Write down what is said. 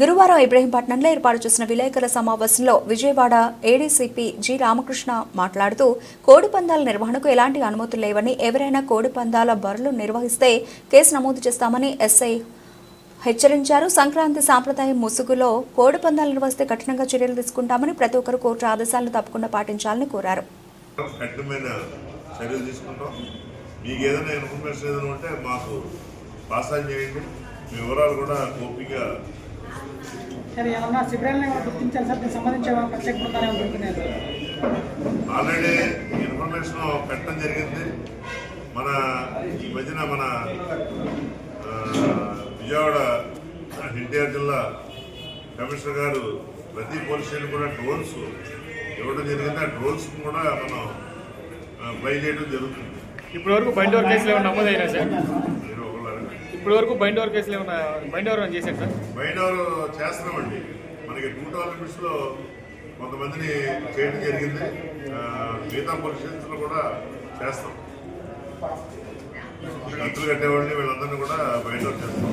గురువారం ఇబ్రహీంపట్నంలో ఏర్పాటు చేసిన విలేకరుల సమావేశంలో విజయవాడ ఏడీసీపీ జి రామకృష్ణ మాట్లాడుతూ కోడి పందాల నిర్వహణకు ఎలాంటి అనుమతులు లేవని ఎవరైనా కోడి పందాల బరులు నిర్వహిస్తే కేసు నమోదు చేస్తామని ఎస్ఐ హెచ్చరించారు. సంక్రాంతి సాంప్రదాయం ముసుగులో కోడి పందాలు నిర్వహిస్తే కఠినంగా చర్యలు తీసుకుంటామని ప్రతి ఒక్కరు కోర్టు ఆదేశాలను తప్పకుండా పాటించాలని కోరారు. మీకు ఏదైనా ఇన్ఫర్మేషన్ ఏదైనా ఉంటే మాకు పాస్ చేయండి. వివరాలు కూడా ఓపికగా సార్ ఏమన్నా శిబిరాలను ఏమైనా గుర్తించాలి సార్? దీనికి సంబంధించి ఏమైనా ప్రత్యేక బృందాలు ఏమైనా దొరుకుతున్నాయి సార్? ఆల్రెడీ ఇన్ఫర్మేషన్ పెట్టడం జరిగింది. మన ఈ మధ్యన మన విజయవాడ ఎన్టీఆర్ జిల్లా కమిషనర్ గారు ప్రతి పోలీస్ స్టేషన్ కూడా డ్రోన్స్ ఇవ్వడం జరిగింది. ఆ డ్రోన్స్ కూడా మనం ఫ్లై చేయడం జరుగుతుంది. ఇప్పటి వరకు బైండ్ ఓవర్ కేసులు ఏమైనా నమోదైనా సార్? అడగండి. ఇప్పటి వరకు బైండ్ ఓవర్ కేసులు ఏమైనా బైండ్ ఓవర్ అని చేశారు సార్? బైండ్ ఓవర్ చేస్తున్నామండి. మనకి టూ లిమిట్స్లో కొంతమందిని చేయడం జరిగింది. మిగతా పోలీస్ కూడా చేస్తాం. ఖర్చులు కట్టేవాళ్ళని వీళ్ళందరినీ కూడా బయట చేస్తాం.